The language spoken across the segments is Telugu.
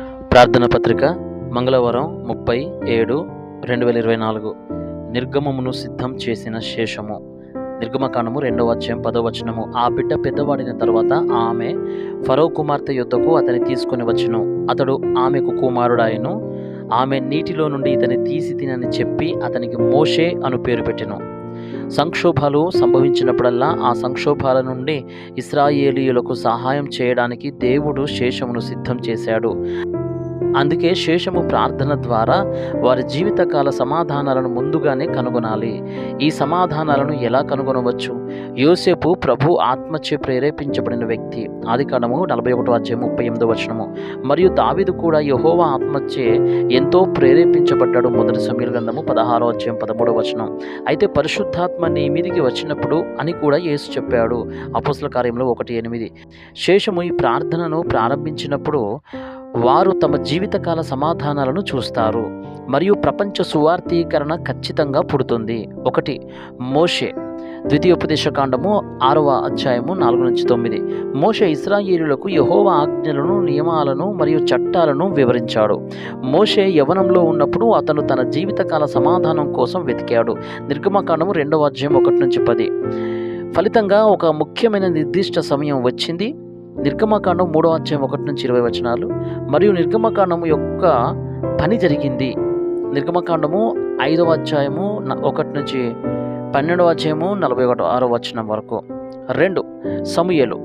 ప్రార్థన పత్రిక మంగళవారం ముప్పై ఏడు రెండు వేల ఇరవై నాలుగు. నిర్గమమును సిద్ధం చేసిన శేషము. నిర్గమకాండము రెండవ అధ్యాయం పదో వచనము. ఆ బిడ్డ పెద్దవాడిన తర్వాత ఆమె ఫరో కుమార్తె యుద్ధకు అతని తీసుకొని వచ్చును. అతడు ఆమెకు కుమారుడాయను. ఆమె నీటిలో నుండి ఇతని తీసి తినని చెప్పి అతనికి మోషే అను పేరు పెట్టెను. సంక్షోభాలు సంభవించినప్పుడల్లా ఆ సంక్షోభాల నుండి ఇస్రాయేలీయులకు సహాయం చేయడానికి దేవుడు శేషమును సిద్ధం చేశాడు. అందుకే శేషము ప్రార్థన ద్వారా వారి జీవితకాల సమాధానాలను ముందుగానే కనుగొనాలి. ఈ సమాధానాలను ఎలా కనుగొనవచ్చు? యోసేపు ప్రభు ఆత్మచే ప్రేరేపించబడిన వ్యక్తి. ఆదికాండము నలభై ఒకటో అధ్యాయం ముప్పై ఎనిమిదో వచనము. మరియు దావిదు కూడా యహోవా ఆత్మచే ఎంతో ప్రేరేపించబడ్డాడు మొదటి సమీర గ్రంథము పదహారో అధ్యాయం పదమూడో వచనం. అయితే పరిశుద్ధాత్మ నీ మీదికి వచ్చినప్పుడు అని కూడా యేసు చెప్పాడు. అపోసల కార్యంలో ఒకటి ఎనిమిది. శేషము ఈ ప్రార్థనను ప్రారంభించినప్పుడు వారు తమ జీవితకాల సమాధానాలను చూస్తారు. మరియు ప్రపంచ సువార్థీకరణ ఖచ్చితంగా పుడుతుంది. ఒకటి మోషే. ద్వితీయోపదేశకాండము ఆరవ అధ్యాయము నాలుగు నుంచి తొమ్మిది. మోషే ఇస్రాయేలులకు యహోవ ఆజ్ఞలను నియమాలను మరియు చట్టాలను వివరించాడు. మోషే యవనంలో ఉన్నప్పుడు అతను తన జీవితకాల సమాధానం కోసం వెతికాడు. నిర్గమకాండము రెండవ అధ్యాయం ఒకటి నుంచి పది. ఫలితంగా ఒక ముఖ్యమైన నిర్దిష్ట సమయం వచ్చింది. నిర్గమకాండం మూడో అధ్యాయం ఒకటి నుంచి ఇరవై వచనాలు. మరియు నిర్గమకాండము యొక్క పని జరిగింది. నిర్గమకాండము ఐదవ అధ్యాయము ఒకటి నుంచి పన్నెండవ అధ్యాయము నలభై ఒకటో ఆరో వచనం వరకు. రెండు సమూయేలు.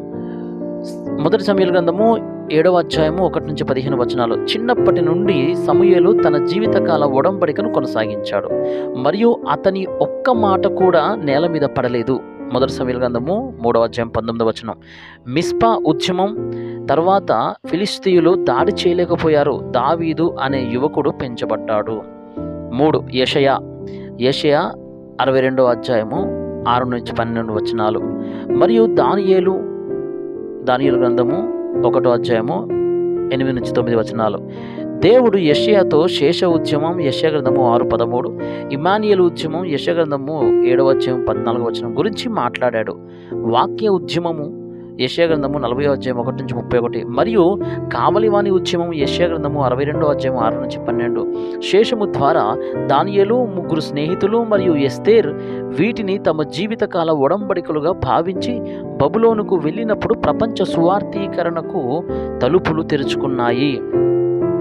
మొదటి సమూయేలు గ్రంథము ఏడవ అధ్యాయము ఒకటి నుంచి పదిహేను వచనాలు. చిన్నప్పటి నుండి సమూయేలు తన జీవితకాల ఒడంబడికను కొనసాగించాడు. మరియు అతని ఒక్క మాట కూడా నేల మీద పడలేదు. మొదటి సమీల గ్రంథము మూడవ అధ్యాయం పంతొమ్మిదవ వచనం. మిస్పా ఉద్యమం తర్వాత ఫిలిస్తీయులు దాడి చేయలేకపోయారు. దావీదు అనే యువకుడు పెంచబడ్డాడు. మూడు యషయా. యషయా అరవై రెండవ అధ్యాయము ఆరు నుంచి పన్నెండు వచనాలు. మరియు దానియేలు దానియేలు గ్రంథము ఒకటో అధ్యాయము ఎనిమిది నుంచి తొమ్మిది వచనాలు. దేవుడు యషయాతో శేష ఉద్యమం యశగ్రంథము ఆరు పదమూడు ఇమానియల్ ఉద్యమం యశగ్రంథము ఏడవ అధ్యాయం పద్నాలుగు వచనం గురించి మాట్లాడాడు. వాక్య ఉద్యమము యశగ్రంథము నలభై అధ్యాయం ఒకటి నుంచి ముప్పై ఒకటి మరియు కావలివాణి ఉద్యమం యశగ్రంథము అరవై రెండో అధ్యాయం ఆరు నుంచి పన్నెండు. శేషము ద్వారా దానియలు ముగ్గురు స్నేహితులు మరియు ఎస్తేర్ వీటిని తమ జీవితకాల ఒడంబడికలుగా భావించి బబులోనుకు వెళ్ళినప్పుడు ప్రపంచ సువార్థీకరణకు తలుపులు తెరుచుకున్నాయి.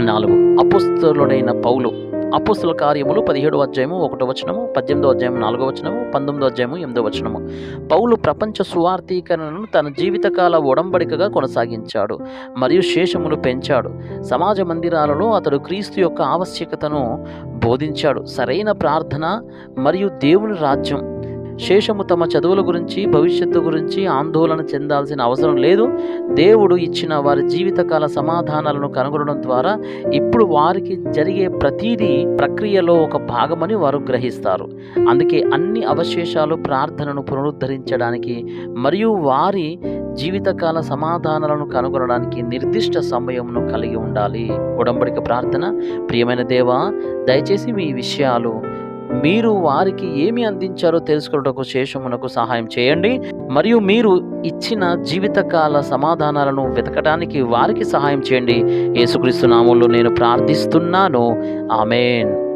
నాలుగు. అపుస్తులుడైన పౌలు. అపుస్తుల కార్యములు పదిహేడు అధ్యాయము ఒకటో వచనము పద్దెనిమిదో అధ్యాయం నాలుగో వచనము పంతొమ్మిదో అధ్యాయము ఎనిమిదో వచనము. పౌలు ప్రపంచ సువార్థీకరణను తన జీవితకాల ఒడంబడికగా కొనసాగించాడు మరియు శేషమును పెంచాడు. సమాజ మందిరాలలో అతడు క్రీస్తు యొక్క ఆవశ్యకతను బోధించాడు. సరైన ప్రార్థన మరియు దేవుని రాజ్యం శేషము తమ చదువుల గురించి భవిష్యత్తు గురించి ఆందోళన చెందాల్సిన అవసరం లేదు. దేవుడు ఇచ్చిన వారి జీవితకాల సమాధానాలను కనుగొనడం ద్వారా ఇప్పుడు వారికి జరిగే ప్రతిదీ ప్రక్రియలో ఒక భాగమని వారు గ్రహిస్తారు. అందుకే అన్ని అవశేషాలు ప్రార్థనను పునరుద్ధరించడానికి మరియు వారి జీవితకాల సమాధానాలను కనుగొనడానికి నిర్దిష్ట సమయమును కలిగి ఉండాలి. ఉడంబడిక ప్రార్థన. ప్రియమైన దేవా దయచేసి మీ విషయాలు మీరు వారికి ఏమి అందించారో తెలుసుకున్నటకు శేషమునకు సహాయం చేయండి. మరియు మీరు ఇచ్చిన జీవితకాల సమాధానాలను వెతకడానికి వారికి సహాయం చేయండి. యేసుక్రీస్తు నామంలో నేను ప్రార్థిస్తున్నాను. ఆమెన్.